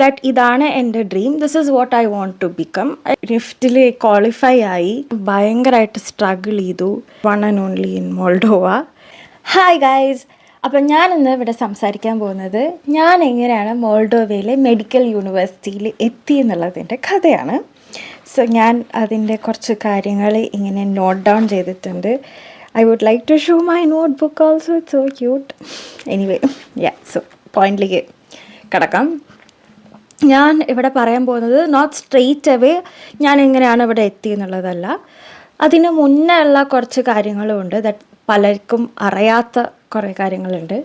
That ഇതാണ് എന്റെ dream this is what I want to become നിഫ്റ്റിൽ qualify ആയി. ഭയങ്കരമായിട്ട് സ്ട്രഗിൾ ചെയ്തു. One and only in Moldova hi guys അപ്പം ഞാൻ ഇന്ന് ഇവിടെ സംസാരിക്കാൻ പോകുന്നത് ഞാൻ എങ്ങനെയാണ് മോൾഡോവയിലെ മെഡിക്കൽ യൂണിവേഴ്സിറ്റിയിൽ എത്തി എന്നുള്ളതിന്റെ കഥയാണ്. സോ ഞാൻ അതിന്റെ കുറച്ച് കാര്യങ്ങൾ ഇങ്ങനെ നോട്ട് ഡൗൺ ചെയ്തിട്ടുണ്ട്. I would like to show my notebook also it's so cute anyway yeah so പോയിന്റിലേക്ക് കിടക്കാം. ഞാൻ ഇവിടെ പറയാൻ പോകുന്നത് നോട്ട് സ്ട്രെയിറ്റ് അവേ ഞാൻ എങ്ങനെയാണ് ഇവിടെ എത്തി എന്നുള്ളതല്ല. അതിന് മുന്നേ ഉള്ള കുറച്ച് കാര്യങ്ങളും ഉണ്ട് ദറ്റ് പലർക്കും അറിയാത്ത കുറേ കാര്യങ്ങളുണ്ട്.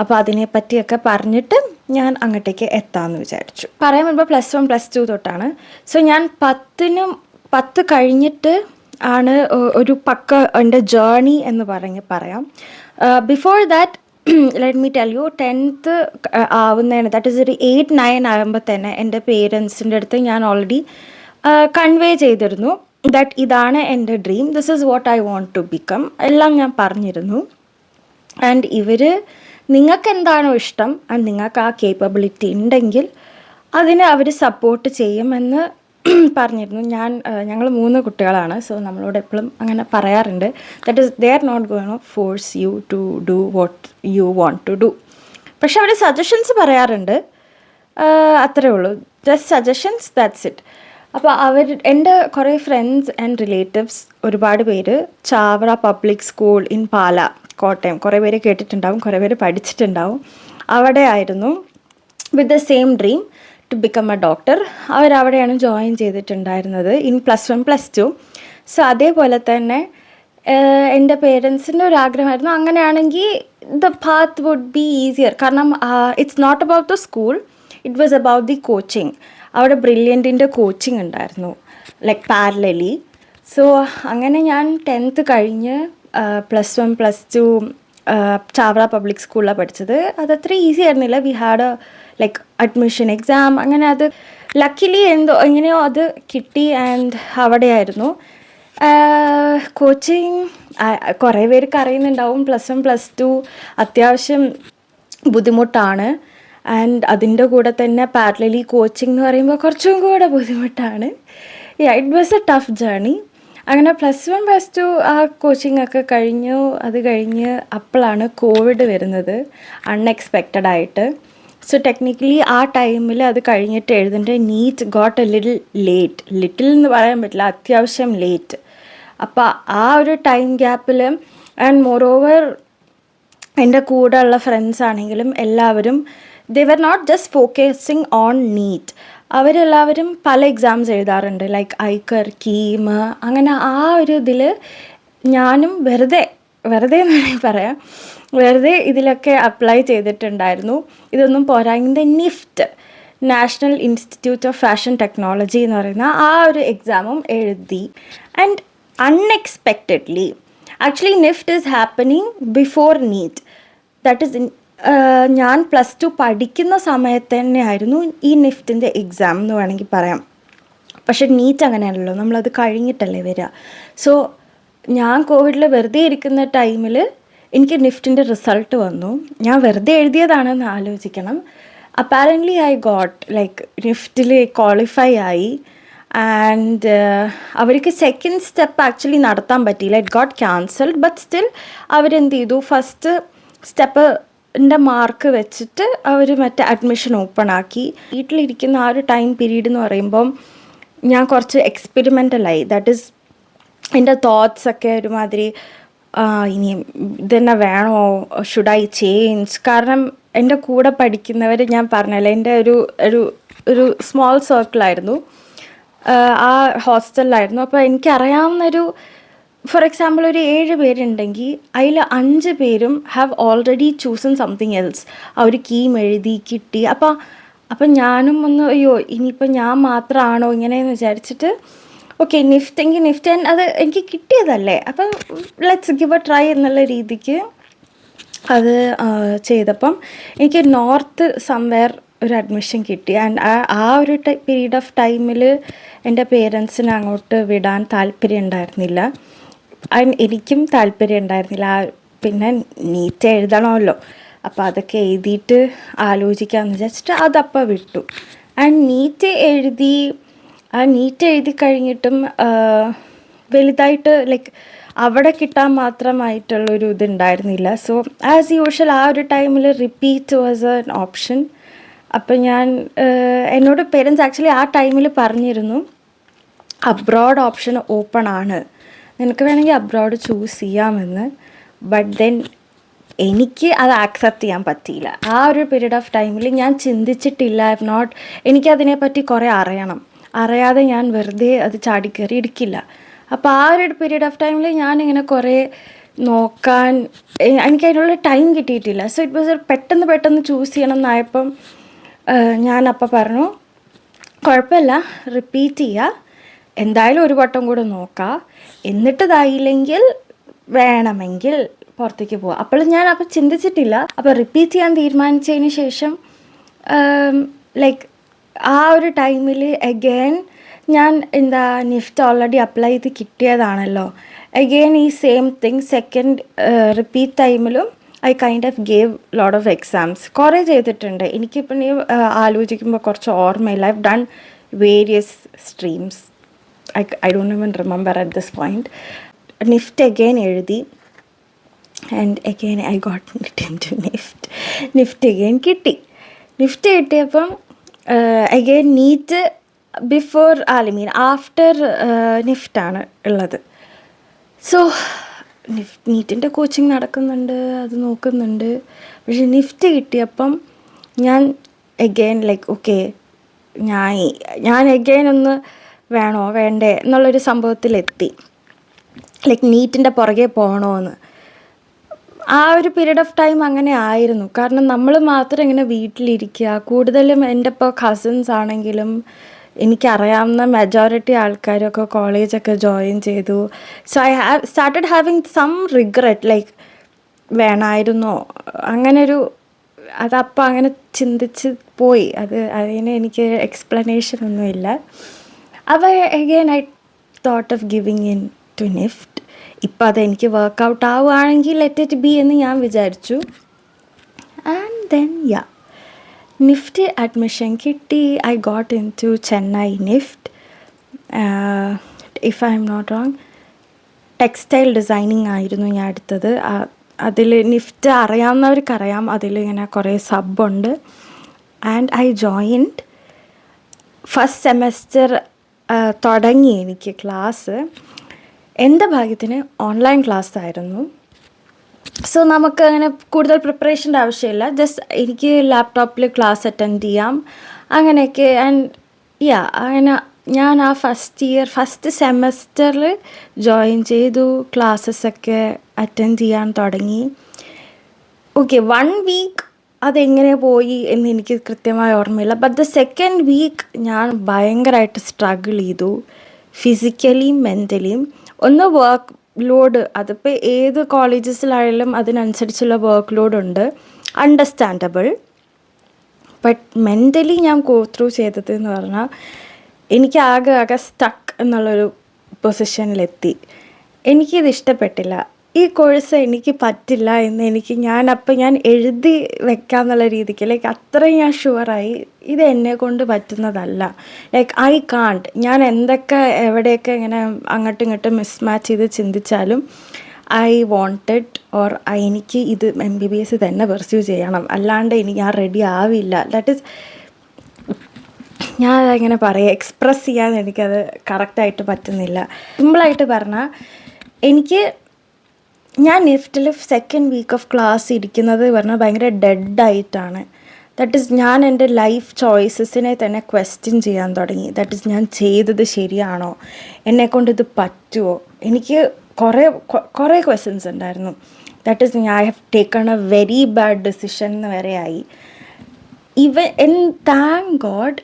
അപ്പോൾ അതിനെ പറ്റിയൊക്കെ പറഞ്ഞിട്ട് ഞാൻ അങ്ങോട്ടേക്ക് എത്താമെന്ന് വിചാരിച്ചു. പറയാൻ മുൻപ് പ്ലസ് വൺ പ്ലസ് ടു തൊട്ടാണ്. സോ ഞാൻ പത്തിനും പത്ത് കഴിഞ്ഞിട്ട് ആണ് ഒരു പക്ക എന്റെ ജേർണി എന്ന് പറഞ്ഞ് പറയാം. Before that let me tell you tenth ആവുന്നതിന് ദാറ്റ് ഇസ് ഒരു എയ്റ്റ് നയൻ ആകുമ്പോൾ തന്നെ എന്റെ പേരൻസിന്റെ അടുത്ത് ഞാൻ ഓൾറെഡി കൺവേ ചെയ്തിരുന്നു ദാറ്റ് ഇതാണ് എന്റെ dream this is what I want to become എല്ലാം ഞാൻ പറഞ്ഞിരുന്നു. ആൻഡ് ഇവർ നിങ്ങൾക്ക് എന്താണോ ഇഷ്ടം ആൻഡ് നിങ്ങൾക്ക് ആ കേപ്പബിലിറ്റി ഉണ്ടെങ്കിൽ അതിന് അവർ സപ്പോർട്ട് ചെയ്യുമെന്ന് പറഞ്ഞിരുന്നു. ഞാൻ ഞങ്ങൾ മൂന്ന് കുട്ടികളാണ്. സോ നമ്മളോട് എപ്പോഴും അങ്ങനെ പറയാറുണ്ട്. That is they are not going force you to do what you want to do പക്ഷെ അവർ സജഷൻസ് പറയാറുണ്ട്. അത്രേ ഉള്ളൂ. ജസ്റ്റ് സജഷൻസ് ദാറ്റ്സ് ഇറ്റ് അപ്പോൾ അവർ എന്റെ കുറേ ഫ്രണ്ട്സ് ആൻഡ് റിലേറ്റീവ്സ് ഒരുപാട് പേര് Chavara public school in Pala Kottayam. കുറേ പേര് കേട്ടിട്ടുണ്ടാവും കുറേ പേര് പഠിച്ചിട്ടുണ്ടാവും. അവിടെ ആയിരുന്നു. With the same dream to become a doctor അവരവിടെയാണ് join ചെയ്തിട്ടുണ്ടായിരുന്നത്. In plus one plus two so അതേപോലെ തന്നെ എന്റെ പേരൻസിന്റെ ഒരു ആഗ്രഹമായിരുന്നു. അങ്ങനെയാണെങ്കിൽ the path would be easier കാരണം it's not about the school it was about the coaching അവിടെ ബ്രില്യന്റിന്റെ കോച്ചിങ് ഉണ്ടായിരുന്നു. ലൈക്ക് പാരലലി സോ അങ്ങനെ ഞാൻ ടെൻത്ത് കഴിഞ്ഞ് plus one plus two Chavara public സ്കൂളിലാണ് പഠിച്ചത്. അതത്ര ഈസി ആയിരുന്നില്ല. We had like admission exam അങ്ങനെ അത് ലക്കിലി എന്തോ എങ്ങനെയോ അത് കിട്ടി ആൻഡ് അവിടെയായിരുന്നു. കോച്ചിങ് കുറേ പേർക്ക് അറിയുന്നുണ്ടാവും പ്ലസ് വൺ പ്ലസ് ടു അത്യാവശ്യം ബുദ്ധിമുട്ടാണ്. ആൻഡ് അതിന്റെ കൂടെ തന്നെ പാരലലി കോച്ചിങ് എന്ന് പറയുമ്പോൾ കുറച്ചും കൂടെ ബുദ്ധിമുട്ടാണ്. It was a tough journey അങ്ങനെ പ്ലസ് വൺ പ്ലസ് ടു ആ കോച്ചിങ് ഒക്കെ കഴിഞ്ഞു. അത് കഴിഞ്ഞ് അപ്പോഴാണ് കോവിഡ് വരുന്നത്. അൺഎക്സ്പെക്റ്റഡ് ആയിട്ട്. സോ ടെക്നിക്കലി ആ ടൈമിൽ അത് കഴിഞ്ഞിട്ട് എഴുതേണ്ട NEET got a little late little എന്ന് പറയാൻ പറ്റില്ല അത്യാവശ്യം ലേറ്റ് അപ്പോൾ ആ ഒരു ടൈം ഗ്യാപ്പിൽ ആൻഡ് മോർ ഓവർ എന്റെ കൂടെ ഉള്ള ഫ്രണ്ട്സ് ആണെങ്കിലും എല്ലാവരും they were not just focusing on NEET അവരെല്ലാവരും പല എക്സാംസ് എഴുതാറുണ്ട് ലൈക്ക് ഐക്കർ കീം അങ്ങനെ ആ ഒരു ഇതിൽ ഞാനും വെറുതെ വെറുതെ എന്ന് പറയാം. വെറുതെ ഇതിലൊക്കെ അപ്ലൈ ചെയ്തിട്ടുണ്ടായിരുന്നു. ഇതൊന്നും പോരാങ്ങിന്റെ NIFT National Institute of Fashion Technology എന്ന് പറയുന്ന ആ ഒരു എക്സാമും എഴുതി. And unexpectedly actually NIFT is happening before NEET that is ഞാൻ പ്ലസ് ടു പഠിക്കുന്ന സമയത്ത് തന്നെയായിരുന്നു ഈ നിഫ്റ്റിന്റെ എക്സാം എന്ന് വേണമെങ്കിൽ പറയാം. പക്ഷെ നീറ്റ് അങ്ങനെയല്ലല്ലോ നമ്മളത് കഴിഞ്ഞിട്ടല്ലേ വരിക സോ ഞാൻ കോവിഡിൽ വെറുതെ ഇരിക്കുന്ന ടൈമിൽ എനിക്ക് നിഫ്റ്റിന്റെ റിസൾട്ട് വന്നു. ഞാൻ വെറുതെ എഴുതിയതാണെന്ന് ആലോചിക്കണം. അപ്പാരന്റ്ലി ഐ ഗോട്ട് ലൈക്ക് നിഫ്റ്റിൽ ക്വാളിഫൈ ആയി. ആൻഡ് അവർക്ക് സെക്കൻഡ് സ്റ്റെപ്പ് ആക്ച്വലി നടത്താൻ പറ്റിയില്ല. It got cancelled but still അവരെന്ത് ചെയ്തു? ഫസ്റ്റ് സ്റ്റെപ്പ് ന്റെ മാർക്ക് വെച്ചിട്ട് അവർ മറ്റേ അഡ്മിഷൻ ഓപ്പൺ ആക്കി. വീട്ടിലിരിക്കുന്ന ആ ഒരു ടൈം പീരീഡ് എന്ന് പറയുമ്പം ഞാൻ കുറച്ച് എക്സ്പെരിമെന്റലായി ദാറ്റ് ഈസ് എന്റെ തോട്ട്സ് ഒക്കെ ഒരുമാതിരി ഇനി ഇതന്നെ വേണോ? ഷുഡ് ഐ ചേഞ്ച് കാരണം എന്റെ കൂടെ പഠിക്കുന്നവർ ഞാൻ പറഞ്ഞല്ലോ എന്റെ ഒരു ഒരു ഒരു സ്മോൾ സർക്കിളായിരുന്നു ആ ഹോസ്റ്റലിലായിരുന്നു അപ്പോൾ എനിക്കറിയാവുന്നൊരു ഫോർ എക്സാമ്പിൾ ഒരു ഏഴ് പേരുണ്ടെങ്കിൽ അതിൽ അഞ്ച് പേരും have already chosen something else ആ ഒരു കീം എഴുതി കിട്ടി. അപ്പോൾ അപ്പം ഞാനും ഒന്ന് അയ്യോ ഇനിയിപ്പോൾ ഞാൻ മാത്രമാണോ ഇങ്ങനെയെന്ന് വിചാരിച്ചിട്ട് ഓക്കെ നിഫ്റ്റ് എങ്കിൽ നിഫ്റ്റ് അത് എനിക്ക് കിട്ടിയതല്ലേ? അപ്പം ലെറ്റ്സ് ഗിവ് എ ട്രൈ എന്നുള്ള രീതിക്ക് അത് ചെയ്തപ്പം എനിക്ക് നോർത്ത് സംവെയർ ഒരു അഡ്മിഷൻ കിട്ടി. ആൻഡ് ആ ഒരു പീരീഡ് ഓഫ് ടൈമിൽ എന്റെ പേരൻസിന് അങ്ങോട്ട് വിടാൻ താല്പര്യം ഉണ്ടായിരുന്നില്ല ആൻഡ് എനിക്കും താല്പര്യം ഉണ്ടായിരുന്നില്ല പിന്നെ നീറ്റ് എഴുതണമല്ലോ. അപ്പോൾ അതൊക്കെ എഴുതിയിട്ട് ആലോചിക്കാമെന്ന് വിചാരിച്ചിട്ട് അതപ്പോൾ വിട്ടു. ആൻഡ് നീറ്റ് എഴുതി ആ നീറ്റ് എഴുതി കഴിഞ്ഞിട്ടും വലുതായിട്ട് ലൈക്ക് അവിടെ കിട്ടാൻ മാത്രമായിട്ടുള്ളൊരു ഇതുണ്ടായിരുന്നില്ല. സോ ആസ് യൂഷ്വൽ ആ ഒരു ടൈമിൽ റിപ്പീറ്റ് വാസ് എൻ ഓപ്ഷൻ അപ്പം ഞാൻ എന്നോട് പേരൻസ് ആക്ച്വലി ആ ടൈമിൽ പറഞ്ഞിരുന്നു അബ്രോഡ് ഓപ്ഷൻ ഓപ്പൺ ആണ്. നിനക്ക് വേണമെങ്കിൽ അബ്രോഡ് ചൂസ് ചെയ്യാമെന്ന്. ബട്ട് ദെൻ എനിക്ക് അത് ആക്സെപ്റ്റ് ചെയ്യാൻ പറ്റിയില്ല. ആ ഒരു പീരീഡ് ഓഫ് ടൈമിൽ ഞാൻ ചിന്തിച്ചിട്ടില്ല. ഐ നോട്ട് എനിക്കതിനെപ്പറ്റി കുറേ അറിയണം. അറിയാതെ ഞാൻ വെറുതെ അത് ചാടിക്കയറി ഇടിക്കില്ല. അപ്പോൾ ആ ഒരു പീരീഡ് ഓഫ് ടൈമിൽ ഞാനിങ്ങനെ കുറേ നോക്കാൻ എനിക്ക് അതിനുള്ള ടൈം കിട്ടിയിട്ടില്ല. സോ ഇറ്റ് വാസ് പെട്ടെന്ന് പെട്ടെന്ന് ചൂസ് ചെയ്യണം എന്നായപ്പം ഞാൻ അപ്പം പറഞ്ഞു കുഴപ്പമില്ല റിപ്പീറ്റ് ചെയ്യുക എന്തായാലും ഒരു വട്ടം കൂടെ നോക്കാം. എന്നിട്ട് ഇതായില്ലെങ്കിൽ വേണമെങ്കിൽ പുറത്തേക്ക് പോവുക അപ്പോൾ ഞാൻ അപ്പോൾ ചിന്തിച്ചിട്ടില്ല. അപ്പോൾ റിപ്പീറ്റ് ചെയ്യാൻ തീരുമാനിച്ചതിന് ശേഷം ലൈക്ക് ആ ഒരു ടൈമിൽ അഗെയിൻ ഞാൻ എന്താ നിഫ്റ്റ് ഓൾറെഡി അപ്ലൈ ചെയ്ത് കിട്ടിയതാണല്ലോ. അഗെയിൻ ഈ സെയിം തിങ് സെക്കൻഡ് റിപ്പീറ്റ് ടൈമിലും I kind of gave load of exams കുറേ ചെയ്തിട്ടുണ്ട്. എനിക്കിപ്പം നീ ആലോചിക്കുമ്പോൾ കുറച്ച് ഓർമ്മയില്ല I've done various streams I I don't even remember at this point NIFT again എഴുതി. And again I got NIFT NIFT again കിട്ടി. NIFT കിട്ടിയപ്പം again NEET before I mean after നിഫ്റ്റാണ് ഉള്ളത്. സോ നിഫ് നീറ്റിന്റെ കോച്ചിങ് നടക്കുന്നുണ്ട് അത് നോക്കുന്നുണ്ട്. പക്ഷെ നിഫ്റ്റ് കിട്ടിയപ്പം ഞാൻ again like okay ഞാൻ ഞാൻ എഗെയിൻ ഒന്ന് വേണോ വേണ്ടേ എന്നുള്ളൊരു സംഭവത്തിലെത്തി. ലൈക്ക് നീറ്റിന്റെ പുറകെ പോകണമെന്ന് ആ ഒരു പീരീഡ് ഓഫ് ടൈം അങ്ങനെ ആയിരുന്നു. കാരണം നമ്മൾ മാത്രം ഇങ്ങനെ വീട്ടിലിരിക്കുക കൂടുതലും എന്റെ ഇപ്പോൾ കസിൻസ് ആണെങ്കിലും എനിക്കറിയാവുന്ന മെജോറിറ്റി ആൾക്കാരൊക്കെ കോളേജൊക്കെ ജോയിൻ ചെയ്തു. So I have started having some regret like വേണമായിരുന്നോ അങ്ങനൊരു അതപ്പോൾ അങ്ങനെ ചിന്തിച്ച് പോയി. അത് അതിന് എനിക്ക് എക്സ്പ്ലനേഷൻ ഒന്നുമില്ല. അപ്പോൾ again I thought of giving in to NIFT ഇപ്പം അതെനിക്ക് വർക്കൗട്ട് ആവുകയാണെങ്കിൽ ലെറ്റ് ഇറ്റ് ബി എന്ന് ഞാൻ വിചാരിച്ചു. And then yeah NIFT admission കിട്ടി. I got in to Chennai NIFT if I am not wrong textile designing ആയിരുന്നു ഞാൻ എടുത്തത്. അതിൽ നിഫ്റ്റ് അറിയാവുന്നവർക്കറിയാം. അതിലിങ്ങനെ കുറേ സബുണ്ട് and I joined first semester തുടങ്ങി എനിക്ക് ക്ലാസ് എന്റെ ഭാഗ്യത്തിന് ഓൺലൈൻ ക്ലാസ് ആയിരുന്നു. സോ നമുക്ക് അങ്ങനെ കൂടുതൽ പ്രിപ്പറേഷന്റെ ആവശ്യമില്ല. ജസ്റ്റ് എനിക്ക് ലാപ്ടോപ്പിൽ ക്ലാസ് അറ്റൻഡ് ചെയ്യാം. അങ്ങനെയൊക്കെ ആൻഡ് യാ അങ്ങനെ ഞാൻ ആ ഫസ്റ്റ് ഇയർ ഫസ്റ്റ് സെമസ്റ്ററിൽ ജോയിൻ ചെയ്തു. ക്ലാസ്സസ് ഒക്കെ അറ്റൻഡ് ചെയ്യാൻ തുടങ്ങി. ഓക്കെ വൺ വീക്ക് അതെങ്ങനെ പോയി എന്ന് എനിക്ക് കൃത്യമായി ഓർമ്മയില്ല. ബട്ട് ദ സെക്കൻഡ് വീക്ക് ഞാൻ ഭയങ്കരമായിട്ട് സ്ട്രഗിൾ ചെയ്തു. ഫിസിക്കലിയും മെന്റലിയും ഒന്ന് വർക്ക് ലോഡ് അതിപ്പോൾ ഏത് കോളേജസിലായാലും അതിനനുസരിച്ചുള്ള വർക്ക് ലോഡ് ഉണ്ട്. അണ്ടർസ്റ്റാൻഡബിൾ ബട്ട് മെന്റലി ഞാൻ ഗോ ത്രൂ ചെയ്തത് എന്ന് പറഞ്ഞാൽ എനിക്ക് ആകെ ആകെ സ്റ്റക്ക് എന്നുള്ളൊരു പൊസിഷനിലെത്തി എനിക്കിത് ഇഷ്ടപ്പെട്ടില്ല. ഈ കോഴ്സ് എനിക്ക് പറ്റില്ല എന്ന് എനിക്ക് ഞാൻ അപ്പം ഞാൻ എഴുതി വെക്കാന്നുള്ള രീതിക്ക് ലൈക്ക് അത്രയും ഞാൻ ഷുവറായി ഇത് എന്നെ കൊണ്ട് പറ്റുന്നതല്ല. ലൈക്ക് ഐ കാണ്ട് ഞാൻ എന്തൊക്കെ എവിടെയൊക്കെ ഇങ്ങനെ അങ്ങോട്ടും ഇങ്ങോട്ടും മിസ്മാച്ച് ചെയ്ത് ചിന്തിച്ചാലും ഐ വോണ്ടഡ് ഓർ എനിക്ക് ഇത് എം ബി ബി എസ് തന്നെ പെർസ്യൂ ചെയ്യണം. അല്ലാണ്ട് എനിക്ക് ഞാൻ റെഡി ആവില്ല. ദാറ്റ് ഇസ് ഞാൻ അതെങ്ങനെ പറയുക എക്സ്പ്രസ് ചെയ്യാൻ എനിക്കത് കറക്റ്റായിട്ട് പറ്റുന്നില്ല. സിമ്പിളായിട്ട് പറഞ്ഞാൽ എനിക്ക് ഞാൻ നിഫ്റ്റിൽ സെക്കൻഡ് വീക്ക് ഓഫ് ക്ലാസ് ഇരിക്കുന്നത് പറഞ്ഞാൽ ഭയങ്കര ഡെഡായിട്ടാണ് ദാറ്റ് ഈസ് ഞാൻ എന്റെ ലൈഫ് ചോയ്സസിനെ തന്നെ ക്വസ്റ്റ്യൻ ചെയ്യാൻ തുടങ്ങി. ദാറ്റ് ഈസ് ഞാൻ ചെയ്തത് ശരിയാണോ? എന്നെക്കൊണ്ട് ഇത് പറ്റുമോ എനിക്ക് കുറേ കുറേ ക്വസ്റ്റ്യൻസ് ഉണ്ടായിരുന്നു. That is I have taken a very bad decision എന്ന് വരെ ആയി. ഇവ എൻ താങ്ക് ഗോഡ്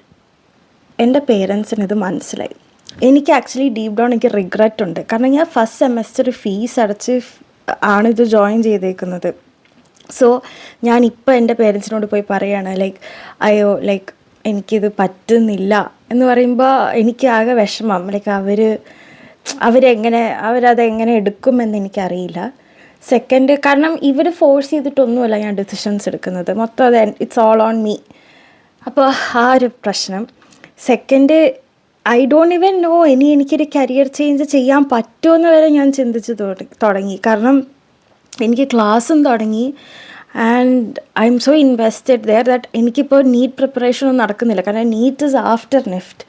എന്റെ പേരൻസിന് ഇത് മനസ്സിലായി. എനിക്ക് ആക്ച്വലി ഡീപ് ഡൗൺ എനിക്ക് റിഗ്രറ്റ് ഉണ്ട്. കാരണം ഞാൻ ഫസ്റ്റ് സെമസ്റ്റർ ഫീസ് അടച്ച് ആണ് ഇത് ജോയിൻ ചെയ്തേക്കുന്നത്. സോ ഞാൻ ഇപ്പോൾ എന്റെ പേരൻസിനോട് പോയി പറയുകയാണ് ലൈക്ക് അയ്യോ ലൈക്ക് എനിക്കിത് പറ്റുന്നില്ല എന്ന് പറയുമ്പോൾ എനിക്ക് ആകെ വിഷമം. ലൈക്ക് അവർ അവരെങ്ങനെ അവരതെങ്ങനെ എടുക്കുമെന്ന് എനിക്കറിയില്ല. സെക്കൻഡ് കാരണം ഇവർ ഫോഴ്സ് ചെയ്തിട്ടൊന്നുമല്ല ഞാൻ ഡിസിഷൻസ് എടുക്കുന്നത്. മൊത്തം അത് ഇറ്റ്സ് ഓൾ ഓൺ മീ അപ്പോൾ ആ ഒരു പ്രശ്നം. Second I don't even know ഇനി എനിക്കൊരു കരിയർ ചേഞ്ച് ചെയ്യാൻ പറ്റുമെന്ന് വരെ ഞാൻ ചിന്തിച്ച് തുടങ്ങി. കാരണം എനിക്ക് ക്ലാസ്സും തുടങ്ങി. And I am so invested there that എനിക്കിപ്പോൾ നീറ്റ് പ്രിപ്പറേഷൻ ഒന്നും നടക്കുന്നില്ല. കാരണം നീറ്റ് ഇസ് ആഫ്റ്റർ നിഫ്റ്റ്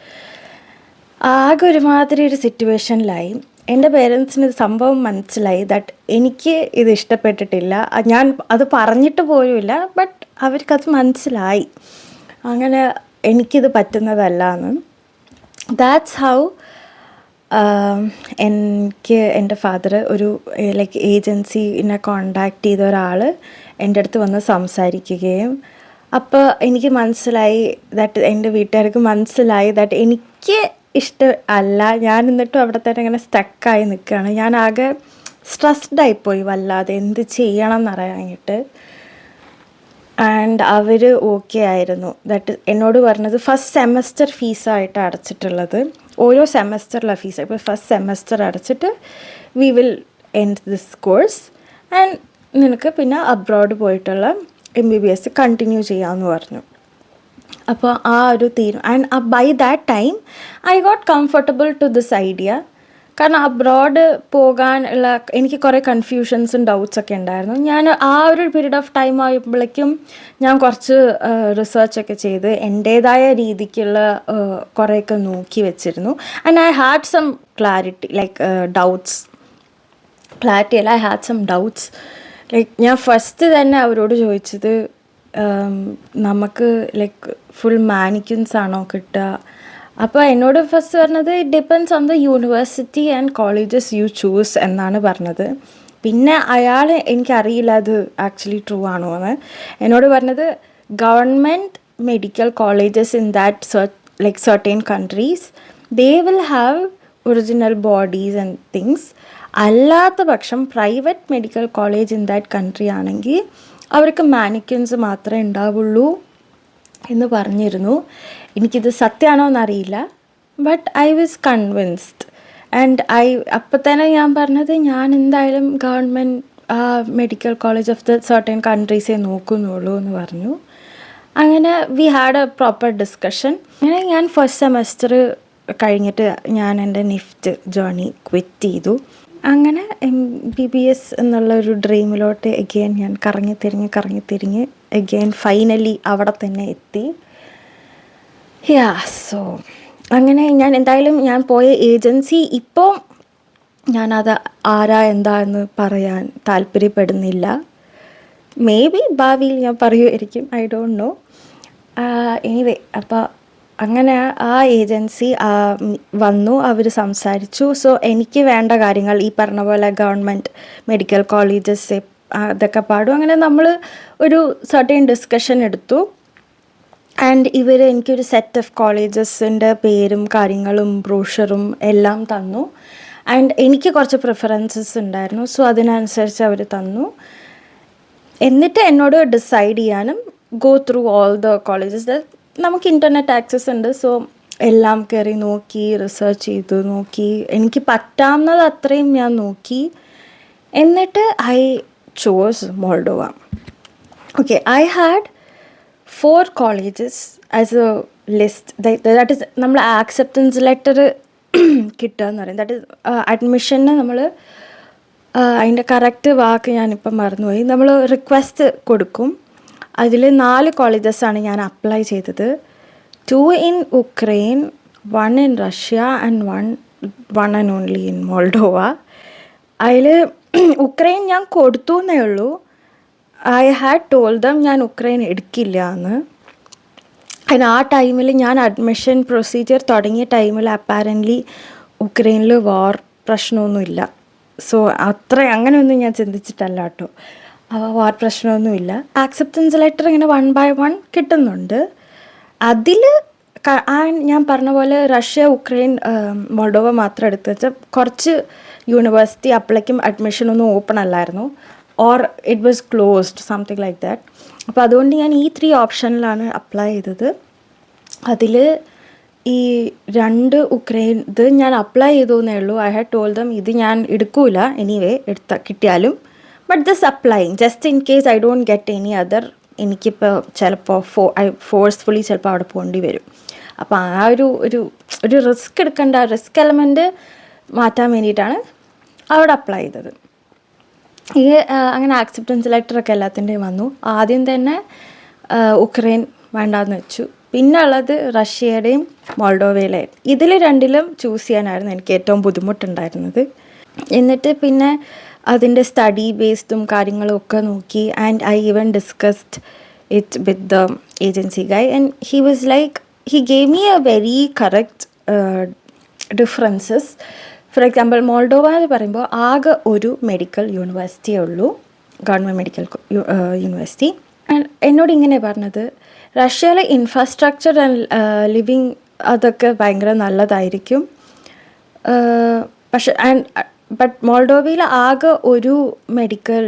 ആകെ ഒരുമാതിരി ഒരു സിറ്റുവേഷനിലായി എന്റെ പേരൻസിന് ഇത് സംഭവം മനസ്സിലായി ദാറ്റ് എനിക്ക് ഇത് ഇഷ്ടപ്പെട്ടിട്ടില്ല. ഞാൻ അത് പറഞ്ഞിട്ട് പോലുമില്ല ബട്ട് അവർക്കത് മനസ്സിലായി. അങ്ങനെ എനിക്കിത് പറ്റുന്നതല്ല എന്ന് ദാറ്റ്സ് ഹൗ എനിക്ക് എന്റെ ഫാദർ ഒരു ലൈക്ക് ഏജൻസിനെ കോണ്ടാക്ട് ചെയ്ത ഒരാൾ എന്റെ അടുത്ത് വന്ന് സംസാരിക്കുകയും അപ്പോൾ എനിക്ക് മനസ്സിലായി ദാറ്റ് എന്റെ വീട്ടുകാർക്ക് മനസ്സിലായി ദാറ്റ് എനിക്ക് ഇഷ്ടം അല്ല ഞാൻ എന്നിട്ടും അവിടെ തന്നെ ഇങ്ങനെ സ്റ്റക്കായി നിൽക്കുകയാണ് ഞാൻ ആകെ സ്ട്രെസ്ഡായിപ്പോയി വല്ലാതെ. എന്ത് ചെയ്യണം എന്നറിയാനായിട്ട് ആൻഡ് അവർ ഓക്കെ ആയിരുന്നു. ദാറ്റ് എന്നോട് പറഞ്ഞത് ഫസ്റ്റ് സെമസ്റ്റർ ഫീസായിട്ട് അടച്ചിട്ടുള്ളത്. ഓരോ സെമസ്റ്ററിലാണ് ഫീസ് ഇപ്പോൾ ഫസ്റ്റ് സെമസ്റ്റർ അടച്ചിട്ട് we will end this course and നിനക്ക് പിന്നെ അബ്രോഡ് പോയിട്ടുള്ള M B B S continue ചെയ്യാമെന്ന് പറഞ്ഞു. അപ്പോൾ ആ ഒരു തീരുമാനം and by that time I got comfortable to this idea കാരണം അബ്രോഡ് പോകാനുള്ള എനിക്ക് കുറേ കൺഫ്യൂഷൻസും ഡൗട്ട്സൊക്കെ ഉണ്ടായിരുന്നു. ഞാൻ ആ ഒരു പീരീഡ് ഓഫ് ടൈം ആയപ്പോഴേക്കും ഞാൻ കുറച്ച് റിസർച്ചൊക്കെ ചെയ്ത് എന്റേതായ രീതിക്കുള്ള കുറേയൊക്കെ നോക്കി വെച്ചിരുന്നു. And I had some clarity like doubts clarity അല്ല I had some doubts like ഞാൻ ഫസ്റ്റ് തന്നെ അവരോട് ചോദിച്ചത് നമുക്ക് ലൈക്ക് ഫുൾ മാനിക്യൂൻസ് ആണോ കിട്ടുക? അപ്പോൾ എന്നോട് ഫസ്റ്റ് പറഞ്ഞത് it depends on the university and colleges you choose എന്നാണ് പറഞ്ഞത്. പിന്നെ അയാൾ എനിക്കറിയില്ല അത് ആക്ച്വലി ട്രൂ ആണോ എന്ന്. എന്നോട് പറഞ്ഞത് government medical colleges in that like certain countries they will have original bodies and things അല്ലാത്ത പക്ഷം private medical college in that country ആണെങ്കിൽ അവർക്ക് മാനിക്യൂൻസ് മാത്രമേ ഉണ്ടാവുള്ളൂ. എന്ന് പറഞ്ഞിരുന്നു. എനിക്കിത് സത്യമാണോ എന്നറിയില്ല. But I was convinced and I അപ്പം തന്നെ ഞാൻ പറഞ്ഞത് ഞാൻ എന്തായാലും government medical college of the certain കൺട്രീസേ നോക്കുന്നുള്ളൂ എന്ന് പറഞ്ഞു. അങ്ങനെ we had a proper discussion അങ്ങനെ ഞാൻ ഫസ്റ്റ് സെമസ്റ്റർ കഴിഞ്ഞിട്ട് ഞാൻ എന്റെ നിഫ്റ്റ് ജേർണി ക്വിറ്റ് ചെയ്തു. അങ്ങനെ എം ബി ബി എസ് എന്നുള്ള ഒരു ഡ്രീമിലോട്ട് എഗെയിൻ ഞാൻ കറങ്ങി തിരിഞ്ഞ് കറങ്ങി തിരിഞ്ഞ് എഗെയിൻ ഫൈനലി അവിടെ തന്നെ എത്തി. യാ സോ അങ്ങനെ ഞാൻ എന്തായാലും ഞാൻ പോയ ഏജൻസി ഇപ്പോൾ ഞാനത് ആരാ എന്താ എന്ന് പറയാൻ താല്പര്യപ്പെടുന്നില്ല. മേ ബി ഭാവിയിൽ ഞാൻ പറയുമായിരിക്കും ഐ ഡോണ്ട് നോ എനിവേ അപ്പോൾ അങ്ങനെ ആ ഏജൻസി വന്നു അവർ സംസാരിച്ചു. സോ എനിക്ക് വേണ്ട കാര്യങ്ങൾ ഈ പറഞ്ഞ പോലെ ഗവൺമെന്റ് മെഡിക്കൽ കോളേജസ് അതൊക്കെ പാടും. അങ്ങനെ നമ്മൾ ഒരു സർട്ടേൺ ഡിസ്കഷൻ എടുത്തു. ആൻഡ് ഇവർ എനിക്കൊരു സെറ്റ് ഓഫ് കോളേജസിന്റെ പേരും കാര്യങ്ങളും ബ്രോഷറും എല്ലാം തന്നു. ആൻഡ് എനിക്ക് കുറച്ച് പ്രിഫറൻസസ് ഉണ്ടായിരുന്നു. സോ അതിനനുസരിച്ച് അവർ തന്നു. എന്നിട്ട് എന്നോട് ഡിസൈഡ് ചെയ്യാനും go through all the colleges നമുക്ക് ഇന്റർനെറ്റ് ആക്സസ് ഉണ്ട്. സോ എല്ലാം കയറി നോക്കി റിസർച്ച് ചെയ്തു നോക്കി. എനിക്ക് പറ്റാവുന്നത് അത്രയും ഞാൻ നോക്കി. എന്നിട്ട് I chose Moldova okay I had four colleges as a list that is നമ്മൾ ആക്സെപ്റ്റൻസ് ലെറ്റർ കിട്ടുക എന്ന് പറയും. ദാറ്റ് ഇസ് അഡ്മിഷന് നമ്മൾ അതിന്റെ കറക്റ്റ് വാക്ക് ഞാനിപ്പം മറന്നുപോയി. നമ്മൾ റിക്വസ്റ്റ് കൊടുക്കും. അതിൽ നാല് കോളേജസാണ് ഞാൻ അപ്ലൈ ചെയ്തത്. Two in Ukraine one in Russia and one one and only in Moldova അതിൽ ഉക്രൈൻ ഞാൻ കൊടുത്തു എന്നേ ഉള്ളൂ. ഐ ഹാഡ് ടോൾ ദം ഞാൻ ഉക്രൈൻ എടുക്കില്ല എന്ന്. അതിന് ആ ടൈമിൽ ഞാൻ അഡ്മിഷൻ പ്രൊസീജിയർ തുടങ്ങിയ ടൈമിൽ അപ്പാരന്റ്ലി ഉക്രൈനിൽ വാർ പ്രശ്നമൊന്നുമില്ല. സോ അത്ര അങ്ങനെയൊന്നും ഞാൻ ചിന്തിച്ചിട്ടല്ല കേട്ടോ. ആ പ്രശ്നമൊന്നുമില്ല. ആക്സെപ്റ്റൻസ് ലെറ്റർ ഇങ്ങനെ വൺ ബൈ വൺ കിട്ടുന്നുണ്ട്. അതിൽ ഞാൻ പറഞ്ഞ പോലെ റഷ്യ ഉക്രൈൻ മോൾഡോവ മാത്രം എടുത്ത് വെച്ചാൽ കുറച്ച് യൂണിവേഴ്സിറ്റി അപ്ലൈക്കും അഡ്മിഷനൊന്നും ഓപ്പൺ അല്ലായിരുന്നു. Or it was closed something like that അപ്പോൾ അതുകൊണ്ട് ഞാൻ ഈ ത്രീ ഓപ്ഷനിലാണ് അപ്ലൈ ചെയ്തത്. അതിൽ ഈ രണ്ട് ഉക്രൈൻ ഇത് ഞാൻ അപ്ലൈ ചെയ്തു എന്നേ ഉള്ളൂ. ഐ ഹാഡ് ടോൾ ദം ഇത് ഞാൻ എടുക്കൂല. എനിവേ എടുത്ത കിട്ടിയാലും but just applying just in case I don't get any other എനിക്കിപ്പോൾ ചിലപ്പോൾ ഫോ ഐ ഫോഴ്സ്ഫുള്ളി ചിലപ്പോൾ അവിടെ പോകേണ്ടി വരും. അപ്പോൾ ആ ഒരു ഒരു ഒരു റിസ്ക് എടുക്കേണ്ട റിസ്ക് എലമെന്റ് മാറ്റാൻ വേണ്ടിയിട്ടാണ് അവിടെ അപ്ലൈ ചെയ്തത്. ഈ അങ്ങനെ ആക്സെപ്റ്റൻസ് ലെറ്ററൊക്കെ എല്ലാത്തിന്റെയും വന്നു. ആദ്യം തന്നെ ഉക്രൈൻ വേണ്ടാന്ന് വെച്ചു. പിന്നെ ഉള്ളത് റഷ്യയുടെയും മോൾഡോവയിലെയും ഇതിൽ രണ്ടിലും ചൂസ് ചെയ്യാനായിരുന്നു എനിക്ക് ഏറ്റവും ബുദ്ധിമുട്ടുണ്ടായിരുന്നത്. എന്നിട്ട് പിന്നെ അതിന്റെ സ്റ്റഡി ബേസ്ഡും കാര്യങ്ങളും ഒക്കെ നോക്കി and I even discussed it with the agency guy and he was like he gave me a very correct differences for example Moldova എന്ന് പറയുമ്പോൾ ആകെ ഒരു മെഡിക്കൽ യൂണിവേഴ്സിറ്റിയേ ഉള്ളൂ ഗവൺമെന്റ് മെഡിക്കൽ യൂണിവേഴ്സിറ്റി ആൻഡ് എന്നോട് ഇങ്ങനെ പറഞ്ഞത് റഷ്യയിലെ ഇൻഫ്രാസ്ട്രക്ചർ ആൻഡ് ലിവിങ് അതൊക്കെ ഭയങ്കര നല്ലതായിരിക്കും. പക്ഷെ ആൻഡ് ബട്ട് മോൾഡോവയിൽ ആകെ ഒരു മെഡിക്കൽ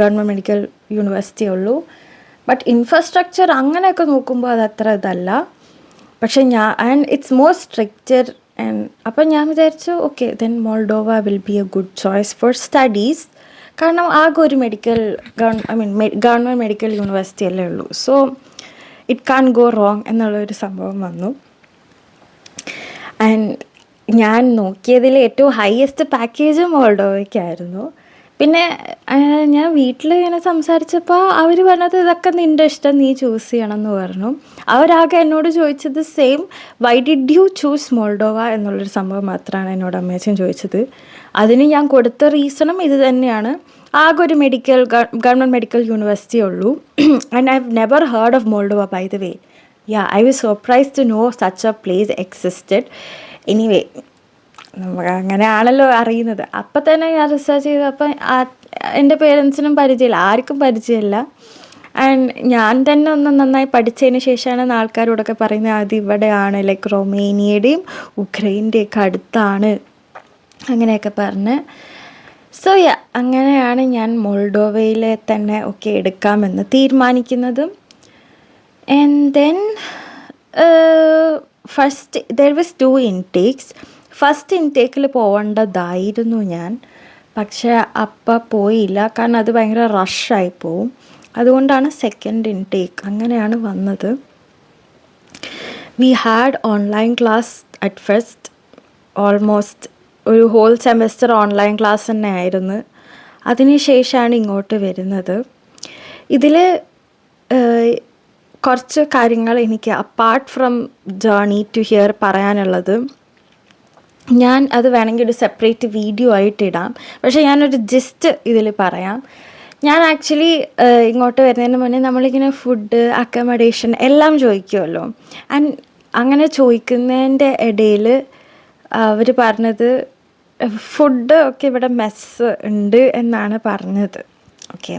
ഗവൺമെന്റ് മെഡിക്കൽ യൂണിവേഴ്സിറ്റി ഉള്ളൂ. ബട്ട് ഇൻഫ്രാസ്ട്രക്ചർ അങ്ങനെയൊക്കെ നോക്കുമ്പോൾ അത് അത്ര ഇതല്ല. പക്ഷെ ഞാൻ and it's more stricter and അപ്പം ഞാൻ വിചാരിച്ചു okay then Moldova will be a good choice for studies കാരണം ആകെ ഒരു medical govern I mean government medical university അല്ലേ ഉള്ളൂ. So it can go wrong എന്നുള്ളൊരു സംഭവം വന്നു. ആൻഡ് ഞാൻ നോക്കിയതിൽ ഏറ്റവും ഹയസ്റ്റ് പാക്കേജ് മോൾഡോവയ്ക്കായിരുന്നു. പിന്നെ ഞാൻ വീട്ടിൽ ഇങ്ങനെ സംസാരിച്ചപ്പോൾ അവർ പറഞ്ഞത് ഇതൊക്കെ നിന്റെ ഇഷ്ടം നീ ചൂസ് ചെയ്യണം എന്ന് പറഞ്ഞു. അവരാകെ എന്നോട് ചോദിച്ചത് same why did you choose Moldova എന്നുള്ളൊരു സംഭവം മാത്രമാണ് എന്നോട് അമ്മേച്ചൻ ചോദിച്ചത്. അതിന് ഞാൻ കൊടുത്ത റീസണും ഇത് തന്നെയാണ്. ആകെ ഒരു മെഡിക്കൽ ഗവൺമെന്റ് മെഡിക്കൽ യൂണിവേഴ്സിറ്റി ഉള്ളൂ. And I have never heard of Moldova by the way yeah I was surprise to know such a place existed anyway നമുക്ക് അങ്ങനെയാണല്ലോ അറിയുന്നത്. അപ്പം തന്നെ ഞാൻ റിസർച്ച് ചെയ്തപ്പോൾ എന്റെ പേരൻസിനും പരിചയമില്ല. ആർക്കും പരിചയമില്ല. ആൻഡ് ഞാൻ തന്നെ ഒന്ന് നന്നായി പഠിച്ചതിന് ശേഷമാണ് ആൾക്കാരോടൊക്കെ പറയുന്നത് അത് ഇവിടെയാണ്. ലൈക്ക് റൊമേനിയയുടെയും ഉക്രൈന്റെയൊക്കെ അടുത്താണ്. അങ്ങനെയൊക്കെ പറഞ്ഞ്. സോ യാ അങ്ങനെയാണ് ഞാൻ മോൾഡോവയിലെ തന്നെ ഒക്കെ എടുക്കാമെന്ന് തീരുമാനിക്കുന്നതും. And then first there was two intakes first ഇൻടേക്കിൽ പോകേണ്ടതായിരുന്നു ഞാൻ. പക്ഷേ അപ്പം പോയില്ല. കാരണം അത് ഭയങ്കര റഷായി പോവും. അതുകൊണ്ടാണ് സെക്കൻഡ് ഇൻടേക്ക് അങ്ങനെയാണ് വന്നത്. We had online class at first almost ഒരു ഹോൾ സെമസ്റ്റർ ഓൺലൈൻ ക്ലാസ് തന്നെ ആയിരുന്നു അതിനുശേഷമാണ് ഇങ്ങോട്ട് വരുന്നത്. ഇതിൽ കുറച്ച് കാര്യങ്ങൾ എനിക്ക് apart from journey to here പറയാനുള്ളത്. ഞാൻ അത് വേണമെങ്കിൽ ഒരു സെപ്പറേറ്റ് വീഡിയോ ആയിട്ട് ഇടാം. പക്ഷേ ഞാനൊരു ജസ്റ്റ് ഇതിൽ പറയാം. ഞാൻ ആക്ച്വലി ഇങ്ങോട്ട് വരുന്നതിന് മുന്നേ നമ്മളിങ്ങനെ ഫുഡ് അക്കമഡേഷൻ എല്ലാം ചോദിക്കുമല്ലോ ആൻഡ് അങ്ങനെ ചോദിക്കുന്നതിന്റെ ഇടയിൽ അവർ പറഞ്ഞത് ഫുഡ് ഒക്കെ ഇവിടെ മെസ്സ് ഉണ്ട് എന്നാണ് പറഞ്ഞത്. ഓക്കെ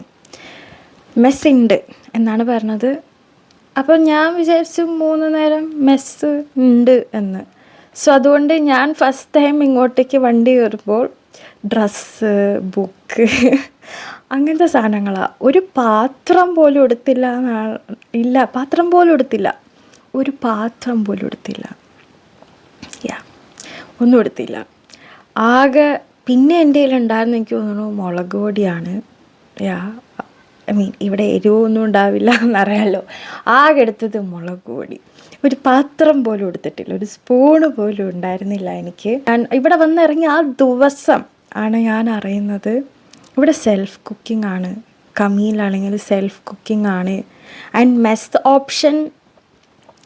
മെസ്സ് ഉണ്ട് എന്നാണ് പറഞ്ഞത്. അപ്പോൾ ഞാൻ വിചാരിച്ചു മൂന്ന് നേരം മെസ്സ് ഉണ്ട് എന്ന്. സോ അതുകൊണ്ട് ഞാൻ ഫസ്റ്റ് ടൈം ഇങ്ങോട്ടേക്ക് വണ്ടി കയറുമ്പോൾ ഡ്രസ്സ് ബുക്ക് അങ്ങനത്തെ സാധനങ്ങളാണ് ഒരു പാത്രം പോലും എടുത്തില്ല ഇല്ല പാത്രം പോലും എടുത്തില്ല. ഒരു പാത്രം പോലും എടുത്തില്ല. യാ ഒന്നും എടുത്തില്ല. ആകെ പിന്നെ എന്റെ കയ്യിലുണ്ടായിരുന്നു എനിക്ക് തോന്നുന്നു മുളക് പൊടിയാണ്. യാ ഐ മീൻ ഇവിടെ എരിവൊന്നും ഉണ്ടാവില്ല എന്നറിയാമല്ലോ ആകെ എടുത്തത് മുളക് പൊടി. ഒരു പാത്രം പോലും എടുത്തിട്ടില്ല. ഒരു സ്പൂണ് പോലും ഉണ്ടായിരുന്നില്ല എനിക്ക്. ഇവിടെ വന്നിറങ്ങി ആ ദിവസം ആണ് ഞാൻ അറിയുന്നത്. ഇവിടെ സെൽഫ് കുക്കിംഗ് ആണ്. കമ്മിയിലാണെങ്കിൽ സെൽഫ് കുക്കിംഗ് ആണ്. ആൻഡ് മെസ് ഓപ്ഷൻ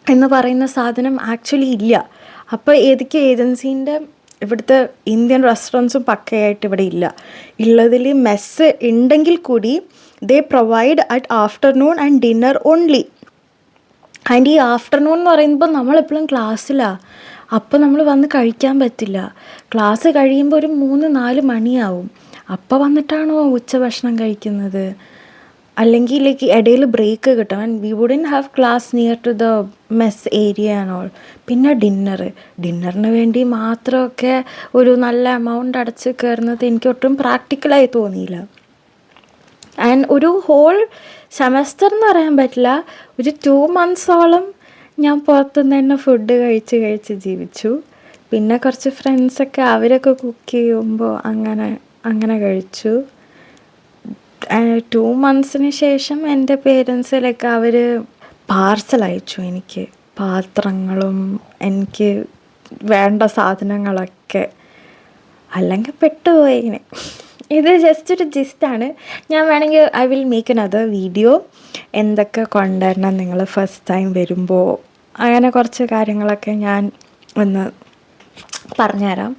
എന്ന് പറയുന്ന സാധനം ആക്ച്വലി ഇല്ല. അപ്പോൾ ഏതൊക്കെ ഏജൻസീന്റെ ഇവിടുത്തെ ഇന്ത്യൻ റെസ്റ്റോറന്റ്സും പക്കയായിട്ട് ഇവിടെ ഇല്ല. ഉള്ളതിൽ മെസ്സ് ഉണ്ടെങ്കിൽ കൂടി they provide at afternoon and dinner only and ഈ ആഫ്റ്റർനൂൺ എന്ന് പറയുമ്പോൾ നമ്മളെപ്പോഴും ക്ലാസ്സിലാണ് അപ്പോൾ നമ്മൾ വന്ന് കഴിക്കാൻ പറ്റില്ല. ക്ലാസ് കഴിയുമ്പോൾ ഒരു മൂന്ന് നാല് മണിയാവും. അപ്പോൾ വന്നിട്ടാണോ ഉച്ചഭക്ഷണം കഴിക്കുന്നത്? അല്ലെങ്കിൽ ലൈക്ക് ഇടയിൽ ബ്രേക്ക് കിട്ടും and we wouldn't have class near to the mess area and all പിന്നെ ഡിന്നർ ഡിന്നറിന് വേണ്ടി മാത്രമൊക്കെ ഒരു നല്ല എമൗണ്ട് അടച്ച് കയറുന്നത് എനിക്ക് ഒട്ടും പ്രാക്ടിക്കലായി തോന്നിയില്ല. ആൻഡ് ഒരു ഹോൾ സെമസ്റ്റർ എന്ന് പറയാൻ പറ്റില്ല. ഒരു ടു മന്ത്സോളം ഞാൻ പുറത്തുനിന്ന് തന്നെ ഫുഡ് കഴിച്ച് കഴിച്ച് ജീവിച്ചു. പിന്നെ കുറച്ച് ഫ്രണ്ട്സൊക്കെ അവരൊക്കെ കുക്ക് ചെയ്യുമ്പോൾ അങ്ങനെ അങ്ങനെ കഴിച്ചു. ടു മന്ത്സിന് ശേഷം എന്റെ പേരൻസിലൊക്കെ ലൈക്ക് അവർ പാർസൽ അയച്ചു എനിക്ക്. പാത്രങ്ങളും എനിക്ക് വേണ്ട സാധനങ്ങളൊക്കെ. അല്ലെങ്കിൽ പെട്ടുപോയിങ്ങനെ ഇത് ജസ്റ്റ് ഒരു ജിസ്റ്റാണ് ഞാൻ വേണമെങ്കിൽ I will make another video എന്തൊക്കെ കൊണ്ടുവരണം നിങ്ങൾ ഫസ്റ്റ് ടൈം വരുമ്പോൾ അങ്ങനെ കുറച്ച് കാര്യങ്ങളൊക്കെ ഞാൻ ഒന്ന് പറഞ്ഞുതരാം.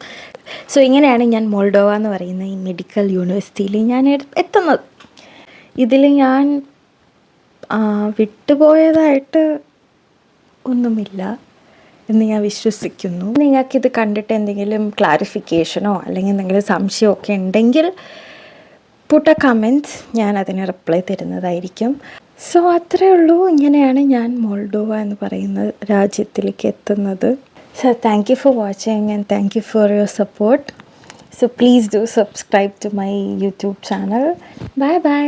സോ ഇങ്ങനെയാണ് ഞാൻ മോൾഡോവ എന്ന് പറയുന്ന ഈ മെഡിക്കൽ യൂണിവേഴ്സിറ്റിയിൽ ഞാൻ എത്തുന്നത്. ഇതിൽ ഞാൻ വിട്ടുപോയതായിട്ട് ഒന്നുമില്ല. എന്ന് ഞാൻ വിശ്വസിക്കുന്നു. നിങ്ങൾക്കിത് കണ്ടിട്ട് എന്തെങ്കിലും ക്ലാരിഫിക്കേഷനോ അല്ലെങ്കിൽ എന്തെങ്കിലും സംശയമൊക്കെ ഉണ്ടെങ്കിൽ പുട്ട കമന്റ്സ് ഞാൻ അതിന് റിപ്ലൈ തരുന്നതായിരിക്കും. സോ അത്രേ ഉള്ളൂ. ഇങ്ങനെയാണ് ഞാൻ മോൾഡോവ എന്ന് പറയുന്ന രാജ്യത്തിലേക്ക് എത്തുന്നത്. So thank you for watching and thank you for your support so please do subscribe to my YouTube channel bye bye